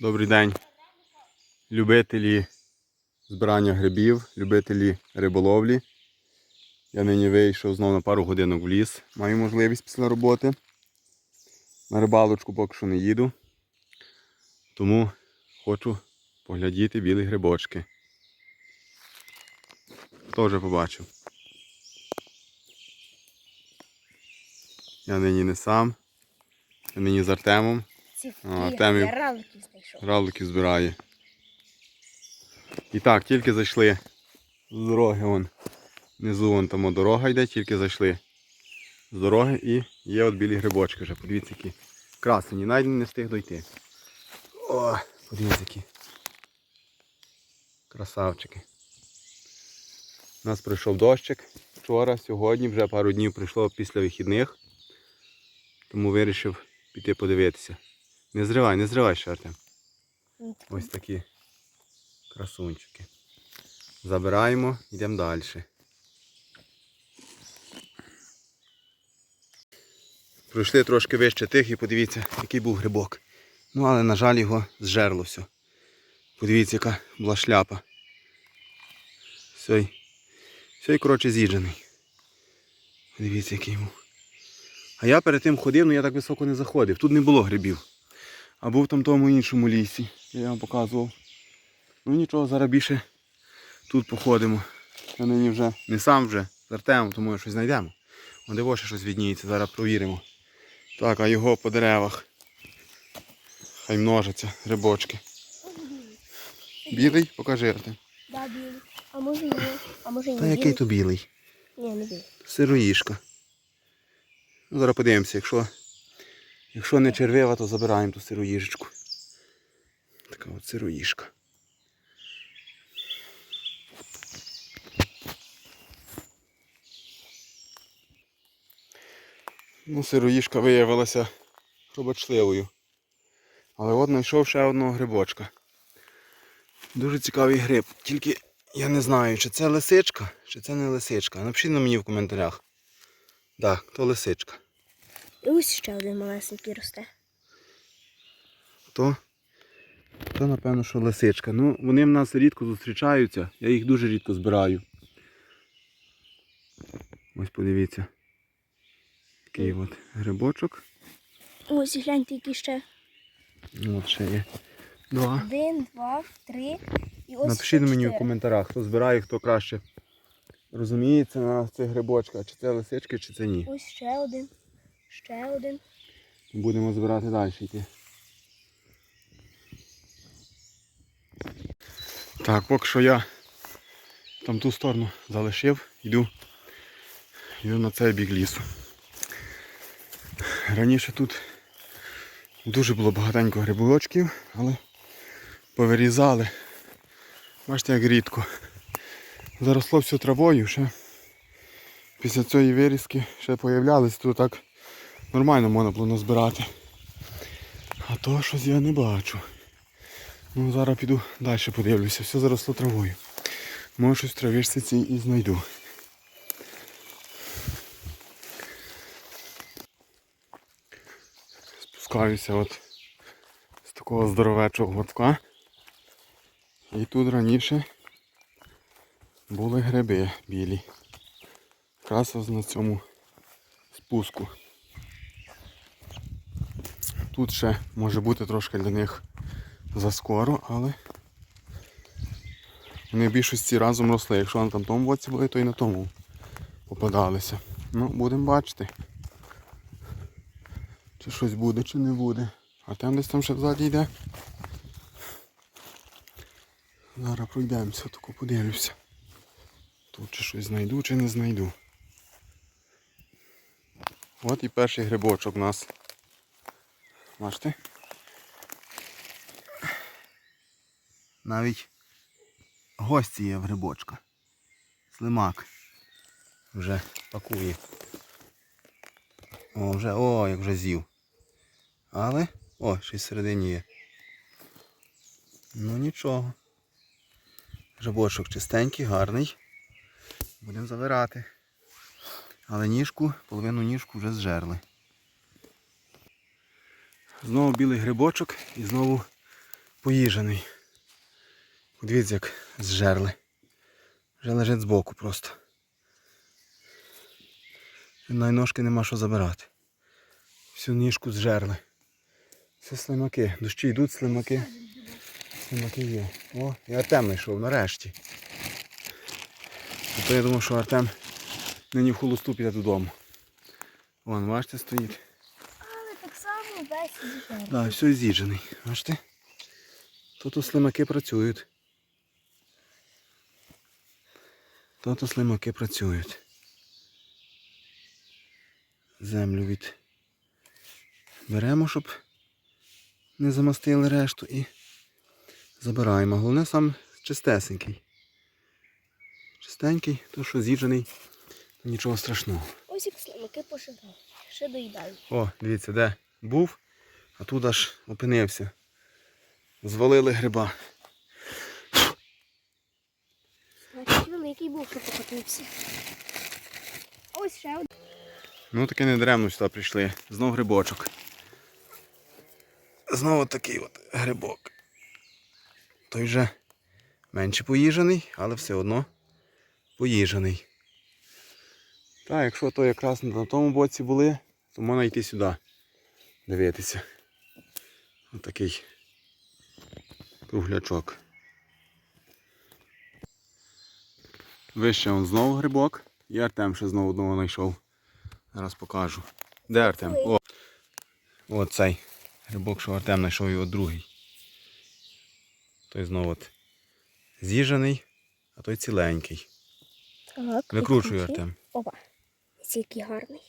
Добрий день, любителі збирання грибів, любителі риболовлі. Я нині вийшов знову на пару годинок в ліс. Маю можливість після роботи. На рибалочку поки що не їду. Тому хочу поглядіти білі грибочки. Хто вже побачив? Я нині не сам. Я нині з Артемом. Ці А, я равликів знайшов. Равлики збирає. І так, тільки зайшли з дороги вон. Внизу вон там дорога йде, тільки зайшли з дороги і є от білі грибочки вже. Подивіться, які красені, навіть не встиг дойти. О, подивіться які. Красавчики. У нас прийшов дощик вчора, сьогодні, вже пару днів прийшло після вихідних. Тому вирішив піти подивитися. Не зривай, не зривай ще Артем. Ось такі красунчики. Забираємо, йдемо далі. Пройшли трошки вище тих і подивіться, який був грибок. Ну, але, на жаль, його зжерло все. Подивіться, яка була шляпа. Все, все, коротше, з'їджений. Подивіться, який був. А я перед тим ходив, але я так високо не заходив. Тут не було грибів. А був там в тому іншому лісі. Я вам показував. Ну нічого, зараз більше тут походимо. Я нині вже не сам вже з Артемом, тому щось знайдемо. Диво ще щось відніється, зараз провіримо. Так, а його по деревах. Хай множаться грибочки. Білий? Покажи Артем. Да, білий. А може ні. А може і Та який то білий? Ні, не білий. Сироїшка. Ну, зараз подивимося, якщо, якщо не червива, то забираємо ту сироїжечку. Така от сироїшка. Ну, сироїшка виявилася робочливою. Але от знайшов ще одного грибочка. Дуже цікавий гриб. Тільки я не знаю, чи це лисичка, чи це не лисичка. Напишіть на мені в коментарях. Так, то лисичка. І ось ще один малесенький росте. То, то напевно, що лисичка. Ну, вони в нас рідко зустрічаються. Я їх дуже рідко збираю. Ось подивіться. Такий от грибочок. Ось гляньте, які ще. От ще є. Два. Один, два, три. І ось Напишіть мені в коментарях, хто збирає, хто краще розуміється на цих грибочках, чи це лисички, чи це ні. Ось ще один. Ще один. Будемо збирати далі йти. Так, поки що я там ту сторону залишив, йду, йду на цей бік лісу. Раніше тут дуже було багатенько грибочків, але повирізали. Бачите, як рідко. Заросло все травою, ще після цієї вирізки ще появлялись тут так нормально можна було назбирати. А то щось я не бачу. Ну зараз піду далі подивлюся, все заросло травою. Може щось в травішці цій і знайду. Спускаюся от з такого здоровечого гуртка. І тут раніше були гриби білі. Якраз на цьому спуску. Тут ще може бути трошки для них заскоро, але вони в більшості разом росли. Якщо на там тому боці були, то і на тому попадалися. Ну, будемо бачити. Чи щось буде, чи не буде. А там десь там ще ззаді йде. Зараз пройдемося, тако подивлюся. Тут чи щось знайду, чи не знайду. От і перший грибочок у нас. Бачите? Навіть гості є в грибочка. Слимак вже пакує. О, вже, о, як вже з'їв. Але, о, ще й всередині є. Ну нічого. Грибочок чистенький, гарний. Будемо забирати. Але ніжку, половину ніжку вже зжерли. Знову білий грибочок і знову поїжений. Подивіться, як зжерли. Вже лежить збоку просто. На ножки нема що забирати. Всю ніжку зжерли. Це слимаки. Дощі йдуть, слимаки. Слимаки є. О, і Артем знайшов нарешті. То я думав, що Артем нині в холосту піде додому. Вон, бачите, стоїть. Так весь зжер. Да, все з'їджений. Бачите? Тут у слимаки працюють. Тут у слимаки працюють. Землю від беремо, щоб не замастили решту і забираємо. Головне сам чистесенький. Чистенький, то що з'їджений, то нічого страшного. Ось як слимаки пожирали. Ще доїдають. О, дивіться, де був, а тут аж опинився. Звалили гриба. Значить, великий був, що покотився. Ось ще один. Ну таки не даремно сюди прийшли. Знов грибочок. Знову такий от грибок. Той вже менше поїжений, але все одно поїжений. Так, якщо то якраз на тому боці були, то можна йти сюди. Дивитися. Ось такий круглячок. Вище он знову грибок. І Артем ще знову одного знайшов. Зараз покажу. Де Артем? О, о цей грибок, що Артем знайшов його другий. Той знову от з'їжений, а той ціленький. Так, Викручуй. Артем. Опа. Який гарний.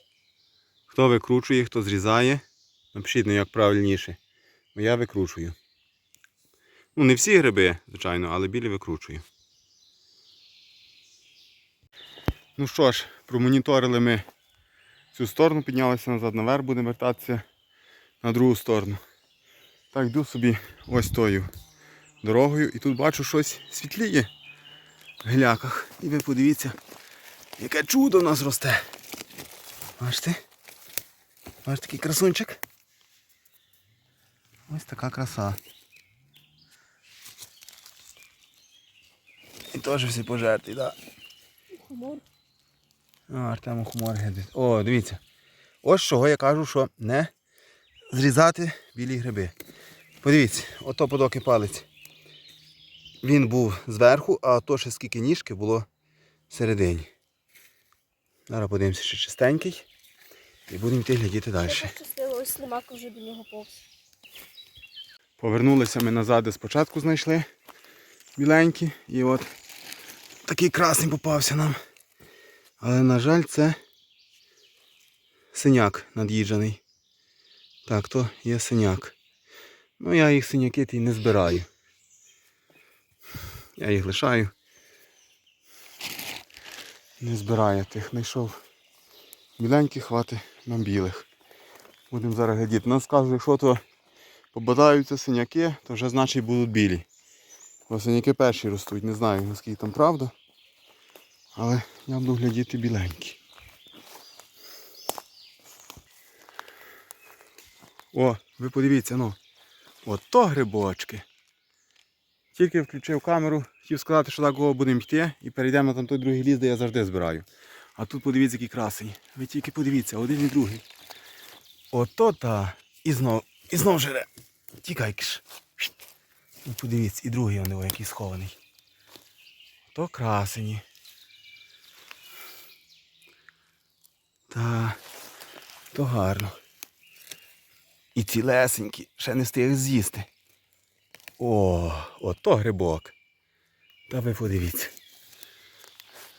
Хто викручує, хто зрізає, напишіть, ну як правильніше. Бо я викручую. Ну, не всі гриби, звичайно, але білі викручую. Ну що ж, промоніторили ми цю сторону, піднялися назад наверх, будемо вертатися на другу сторону. Так, йду собі ось тою дорогою і тут бачу щось світліє в гляках. І ви подивіться, яке чудо в нас росте. Бачите? Бачите такий красунчик? Ось така краса. І теж всі пожерті, так. Хумор. Да. Артему хумор гидить. О, дивіться. Ось чого я кажу, що не зрізати білі гриби. Подивіться, ото подоки палець. Він був зверху, а то ще скільки ніжки було всередині. Зараз подивимося, ще чистенький. І будемо йти глядіти далі. Я ось слимак вже до нього повз. Повернулися ми назад, де спочатку знайшли біленькі. І от такий красний попався нам. Але, на жаль, це синяк над'їджений. Так, то є синяк. Ну я їх синяки ті не збираю. Я їх лишаю. Не збираю тих. Знайшов біленьких, хвати нам білих. Будемо зараз глядіти. Нас кажуть, якщо то побадаються синяки, то вже значить будуть білі. Бо синяки перші ростуть, не знаю наскільки там правда. Але я буду глядіти біленькі. О, ви подивіться, ну. От то грибочки. Тільки включив камеру, хотів сказати, що так о, будемо йти і перейдемо на той другий ліс, де я завжди збираю. А тут подивіться, які красені. Ви тільки подивіться, один і другий. Ото та. І знов, і знов жере. Тікай киш. Ну, подивіться, і другий он диво, який схований. То красені. Та то гарно. І цілесенькі, ще не встиг з'їсти. О, ото грибок. Та ви подивіться.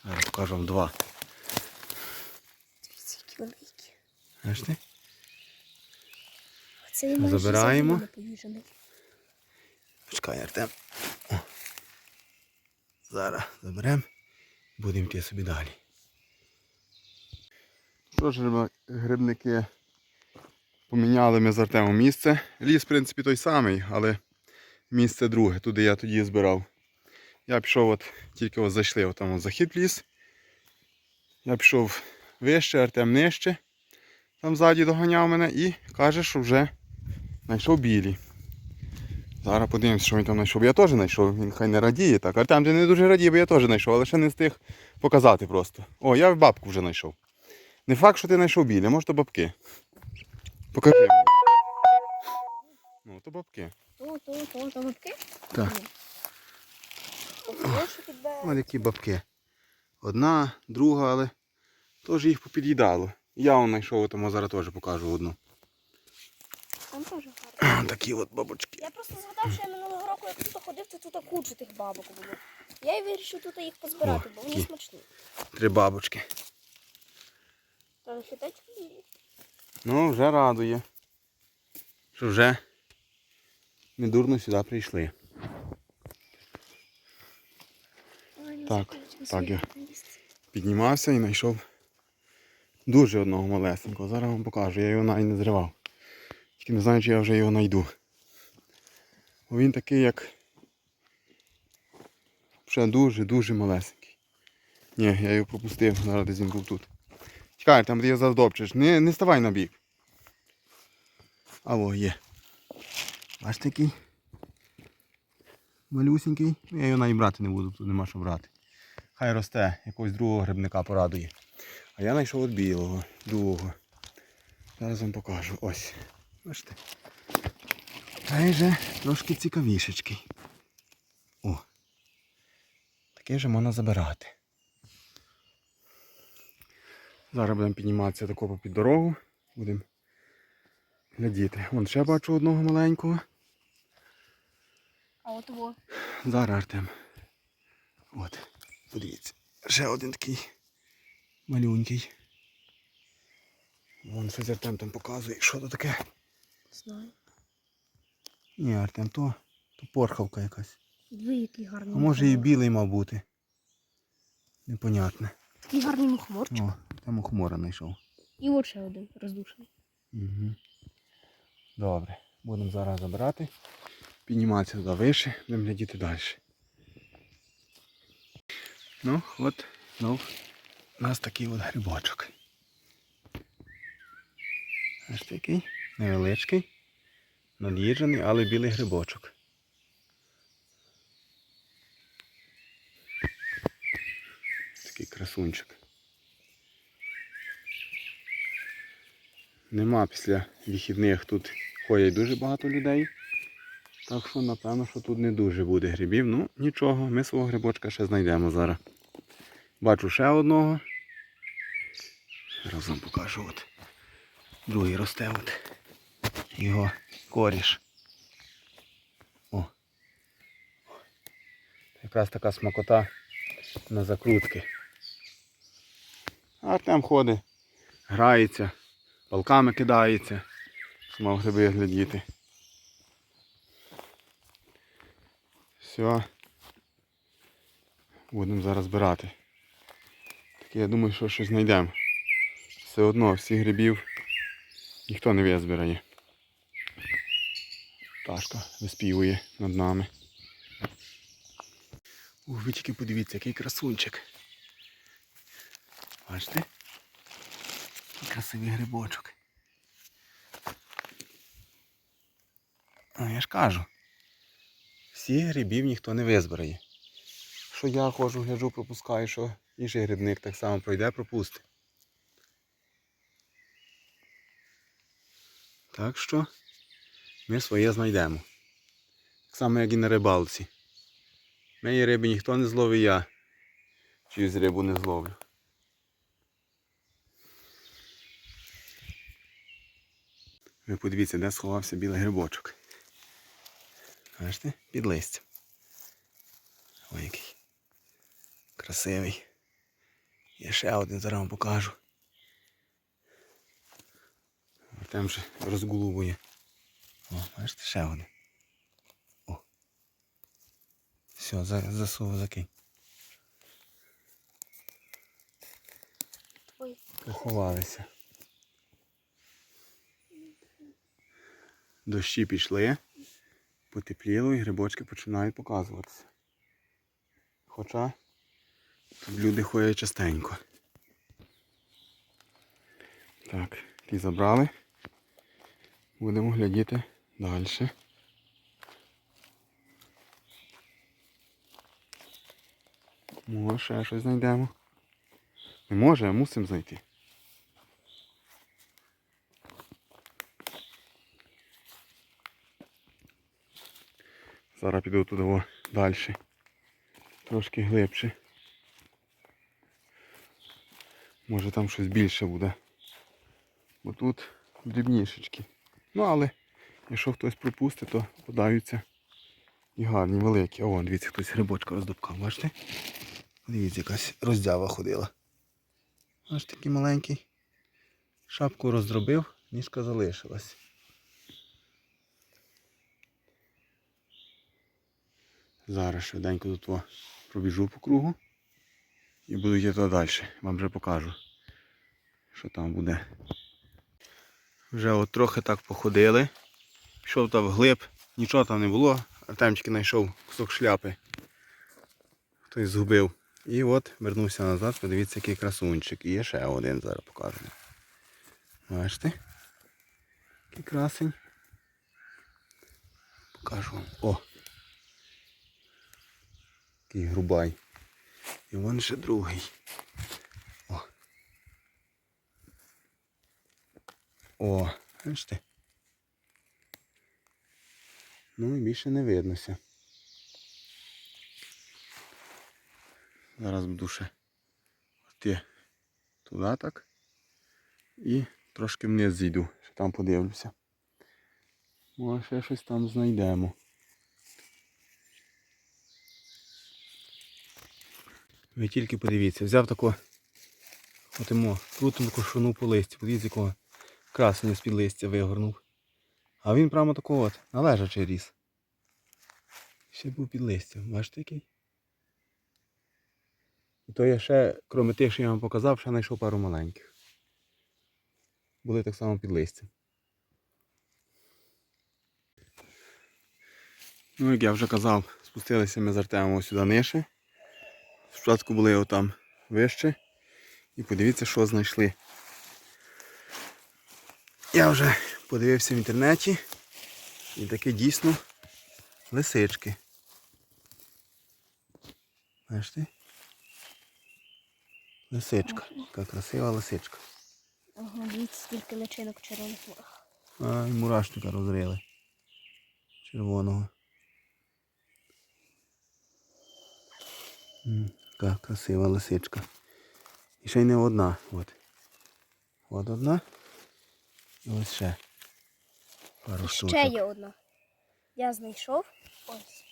Зараз покажу вам два. Дивіться, які Забираємо. Чекай, Артем. О. Зараз заберемо. Будемо йти собі далі. Що ж, грибники поміняли ми з Артемом місце. Ліс, в принципі, той самий, але місце друге, туди я тоді збирав. Я пішов, от, тільки от зайшли, от там от захід ліс. Я пішов вище, Артем нижче. Там ззаді доганяв мене і каже, що вже знайшов білі. Зараз подивимось, що він там знайшов. Я теж знайшов, він хай не радіє так. Артем же не дуже радіє, бо я теж знайшов, але ще не встиг показати просто. О, я бабку вже знайшов. Не факт, що ти знайшов біля, може то бабки. Покажи мені. Ну, то бабки. То, то, то, то бабки? Так. Прошу. Ось які бабки. Одна, друга, але теж їх попід'їдало. Я он знайшов, тому зараз теж покажу одну. Там теж гарно. Такі от бабочки. Я просто згадав, що я минулого року, як тут ходив, то тут кучу тих бабок було. Я і вирішив тут їх позбирати, О, бо вони які. смачні. Три бабочки. Та такі. Ну, вже радує. Що вже недурно сюди прийшли. Так, так, я. Піднімався і знайшов дуже одного малесенького. Зараз вам покажу, я його навіть не зривав. Тільки не знаю, чи я вже його знайду. Бо він такий, як ще дуже-дуже малесенький. Ні, я його пропустив, зараз десь він був тут. Чекай, там де я задопчеш. Не, не ставай на бік. Алло, є. Бачите який? Малюсенький. Ну, Я його навіть брати не буду, тут нема що брати. Хай росте, якогось другого грибника порадує. А я знайшов от білого, другого. Зараз вам покажу. Ось. Бачите? Цей вже трошки цікавішечкий. О. Такий вже можна забирати. Зараз будемо підніматися тако під дорогу. Будемо глядіти. Вон ще бачу одного маленького. А от во. Зараз Артем. От, подивіться. Ще один такий малюнький. Вон Артем там показує. Що то таке? Знаю. Ні, Артем, то, то порхавка якась. Диви, який гарний. А може і білий мав бути. Непонятне. Такий гарний мухоморчик. О, там хмора знайшов. І от ще один роздушений. Угу. Добре. Будемо зараз забирати. Підніматися туди вище, будемо глядіти далі. Ну, от знов у нас такий от грибочок. Ось такий невеличкий, наїджений, але білий грибочок. Такий красунчик. Нема після вихідних тут ходять дуже багато людей. Так що, напевно, що тут не дуже буде грибів. Ну, нічого, ми свого грибочка ще знайдемо зараз. Бачу ще одного. Разом покажу от. Другий росте от. Його коріш. О. Якраз така смакота на закрутки. Артем ходить, грається палками кидається, мав гриби глядіти. Все. Будемо зараз збирати. Так я думаю, що щось знайдемо. Все одно всіх грибів ніхто не визбирає. Пташка виспівує над нами. Ух, ви тільки подивіться, який красунчик. Бачите? Який красивий грибочок. А я ж кажу. Всіх грибів ніхто не визбирає. Що я ходжу, гляджу, пропускаю, що інший грибник так само пройде, пропустить. Так що ми своє знайдемо. Так само, як і на рибалці. Мені риби ніхто не зловить, я чиюсь рибу не зловлю. Ви подивіться, де сховався білий грибочок. Бачите? Під листям. Ой, який. Красивий. Є ще один, зараз вам покажу. Там же розгулубує. О, бачите, ще один. О. Все, за, засув, закинь. Поховалися. Дощі пішли, потепліло і грибочки починають показуватися. Хоча тут люди ходять частенько. Так, ті забрали. Будемо глядіти Далі. Може, ще щось знайдемо. Не може, а мусимо знайти. Зараз піду туди далі. Трошки глибше. Може там щось більше буде. Бо тут дрібнішечки. Ну але якщо хтось пропустить, то подаються і гарні, великі. О, дивіться, хтось грибочка роздобкав, бачите? Дивіться, якась роздява ходила. Аж такий маленький. Шапку роздробив, ніжка залишилась. Зараз швиденько тут пробіжу по кругу і буду йти далі. Вам вже покажу, що там буде. Вже от трохи так походили. Пішов там вглиб, нічого там не було. Артемчик знайшов кусок шляпи. Хтось згубив. І от вернувся назад, подивіться, який красунчик. І є ще один, зараз покажу. Бачите? Який красень. Покажу вам. О! Який грубай. І вон ще другий. О. О, бачите? Ну і більше не виднося. Зараз буду ще йти туди так. І трошки вниз зійду, ще там подивлюся. Може ще щось там знайдемо. Ви тільки подивіться, взяв таку отимо, крутим таку шуну по листі, подивіться, якого красення з-під листя вигорнув. А він прямо такого от, належачий ріс. Ще був під листям, бачите який? І то я ще, крім тих, що я вам показав, ще знайшов пару маленьких. Були так само під листям. Ну, як я вже казав, спустилися ми з Артемом сюди нижче. Спочатку були отам вище. І подивіться, що знайшли. Я вже подивився в інтернеті. І таке дійсно лисички. Бачите? Лисичка. Яка красива лисичка. Ага, дивіться, скільки личинок червоних мурах. А, і мурашника розрили. Червоного. Така красива лисичка. І ще й не одна. От. От одна. І ось ще. Пару Ще є одна. Я знайшов. Ось.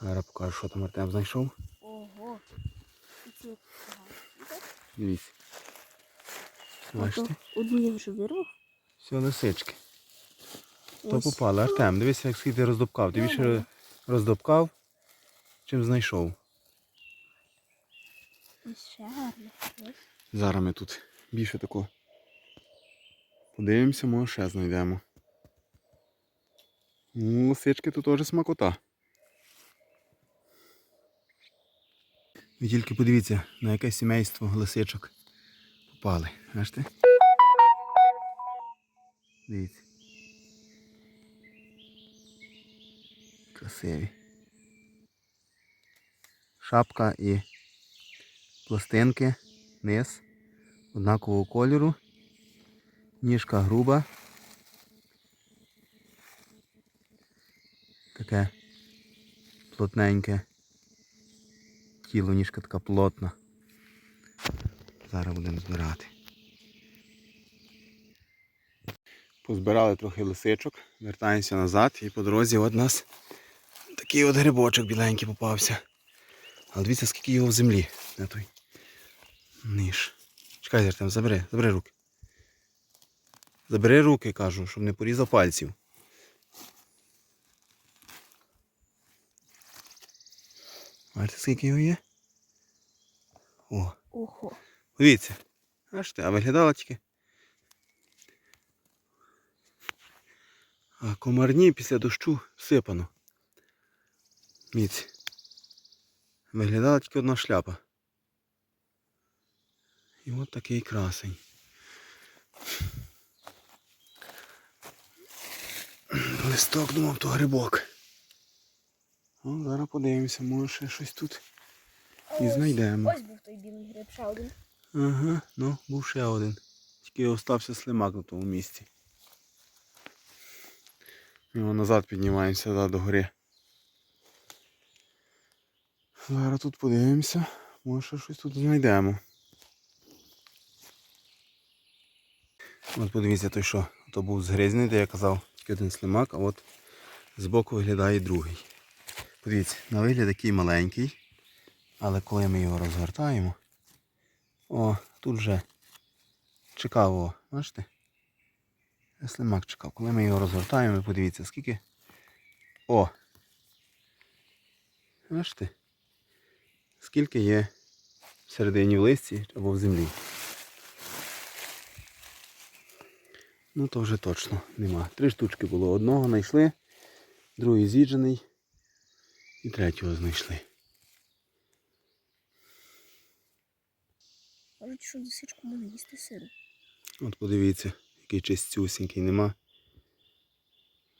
Зараз покажу, що там Артем знайшов. Ого. Дивіться. Бачите? Одну я вже вирвав. Все лисички. То Ось. попали. Артем, дивися, як скільки роздобкав. Ти більше роздобкав, чим знайшов. Ось ще гарно. Зараз ми тут більше тако подивимося, може ще знайдемо. Ну, лисички тут теж смакота. Ви тільки подивіться, на яке сімейство лисичок попали. Бачите? Дивіться. Красиві. Шапка і пластинки, низ однакового кольору. Ніжка груба. Таке плотненьке. Тіло ніжка така плотна. Зараз будемо збирати. Позбирали трохи лисичок, вертаємося назад і по дорозі от нас такий от грибочок біленький попався. Але дивіться, скільки його в землі. На той ниш. Чекай, Артем, забери, забери руки. Забери руки, кажу, щоб не порізав пальців. Бачите, скільки його є? О, Ого. дивіться. Бачите, а виглядало тільки. А комарні після дощу сипано. Міць. Виглядала тільки одна шляпа. І от такий красень. Листок думав, то грибок. О, зараз подивимося, може ще щось тут. І знайдемо. Ось був той білий гриб, ще один. Ага, ну, був ще один. Тільки остався слимак на тому місці. Його назад піднімаємося да, до гори. Зараз тут подивимося. Може ще щось тут знайдемо. От подивіться той що. То був згризний, де я казав, тільки один слимак, а от збоку виглядає другий. Подивіться, на вигляд такий маленький, але коли ми його розгортаємо, о, тут вже чекав, о, бачите? Слимак чекав. Коли ми його розгортаємо, ви подивіться, скільки. О! Бачите? Скільки є всередині в листі або в землі. Ну то вже точно нема. Три штучки було. Одного знайшли, другий з'їджений і третього знайшли. Кажуть, що лисичку можна їсти сиру. От подивіться, який чистюсінький нема.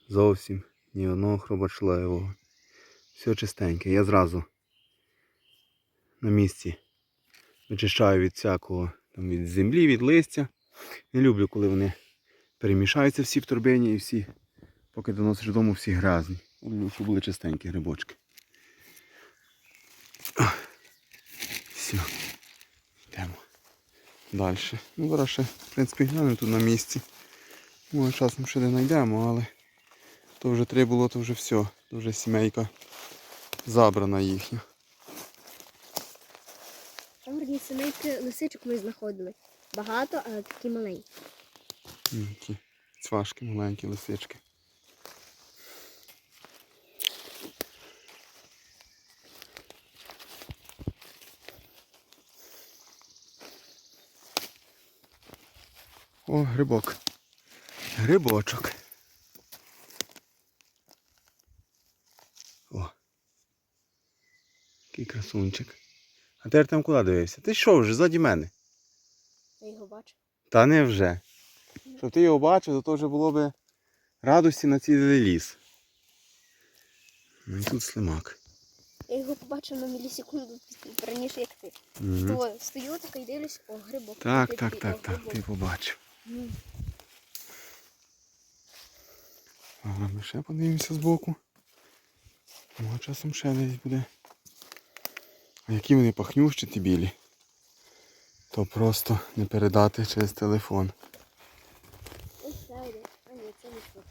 Зовсім ні одного хробачлевого. Все чистеньке. Я зразу на місці вичищаю від всякого там, від землі, від листя. Не люблю, коли вони перемішаються всі в торбині і всі, поки доносиш додому, всі грязні. Щоб були чистенькі грибочки. Все. Йдемо далі. Ну, зараз ще, в принципі, глянемо тут на місці. Може часом ще де знайдемо, але то вже три було, то вже все. То вже сімейка забрана їхня. Там верні сімейки лисичок ми знаходили. Багато, але такі маленькі. Такі цвашки, маленькі лисички. О, грибок. Грибочок. О. Який красунчик. А тепер там куди дивився? Ти що вже ззаді мене? Я його бачу. Та не вже. Щоб ти його бачив, то, то вже було б радості на цілий ліс. Ну і тут слимак. Я його побачив на мілісекунду раніше, як ти. Мгм. То стою така і дивлюсь, о, грибок. Так, так, так, о, так, грибок. ти побачив. М. Ага, ми ще подивимося збоку. Ну, а часом ще десь буде. А які вони пахнющі ті білі. То просто не передати через телефон. Ось ще один. А ні, це не тут.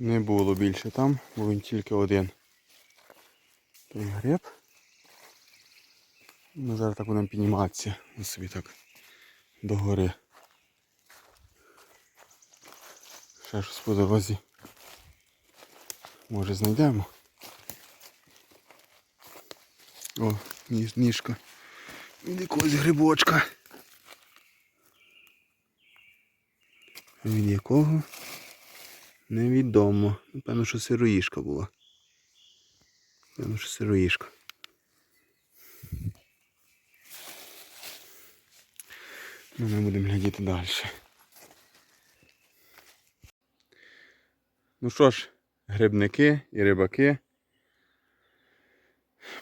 Не було більше там, бо він тільки один. Той гриб. Ми зараз так будемо підніматися ось собі так до гори. Ще щось по дорозі. Може знайдемо. О, ніж, ніжка. Від якогось грибочка. Від якого? Невідомо. Напевно, що сироїшка була. Напевно, що сироїшка. Ну, ми будемо глядіти далі. Ну що ж, грибники і рибаки.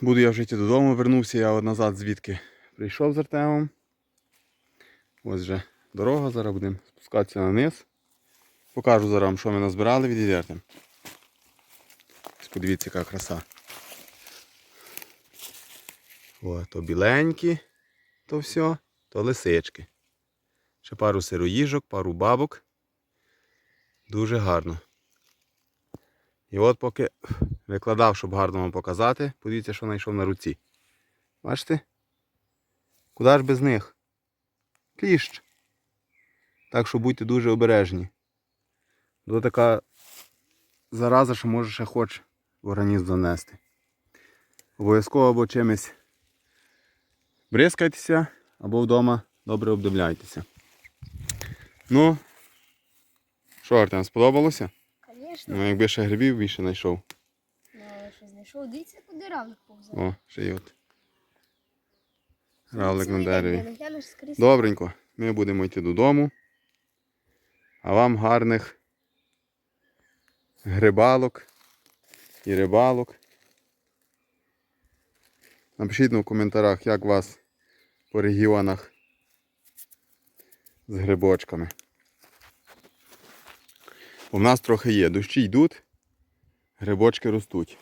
Буду я вже йти додому, вернувся я от назад звідки прийшов з Артемом. Ось вже дорога, зараз будемо спускатися на низ. Покажу зараз що ми назбирали, відійдете. Ось Подивіться, яка краса. О, то біленькі, то все, то лисички. Ще пару сироїжок, пару бабок. Дуже гарно. І от поки викладав, щоб гарно вам показати, подивіться, що знайшов на руці. Бачите? Куди ж без них? Кліщ. Так що будьте дуже обережні. Бо така зараза, що може ще хоч в організм занести. Обов'язково або чимось бризкайтеся, або вдома добре обдивляйтеся. Ну, що, Артем, сподобалося? Звісно. Ну, якби ще грибів більше знайшов. Ну, але що знайшов. Дивіться, куди равлик повзав. О, ще й от. Равлик на дереві. Добренько, ми будемо йти додому. А вам гарних грибалок і рибалок. Напишіть ну, в коментарях, як у вас по регіонах з грибочками. У нас трохи є. Дощі йдуть, грибочки ростуть.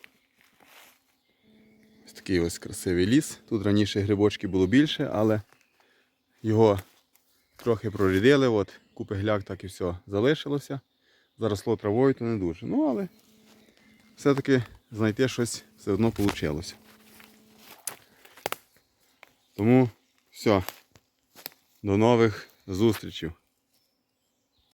Ось такий ось красивий ліс. Тут раніше грибочки було більше, але його трохи прорідили. От, купи гляк так і все залишилося. Заросло травою, то не дуже. Ну, але все-таки знайти щось все одно вийшло. Тому все. До нових зустрічей.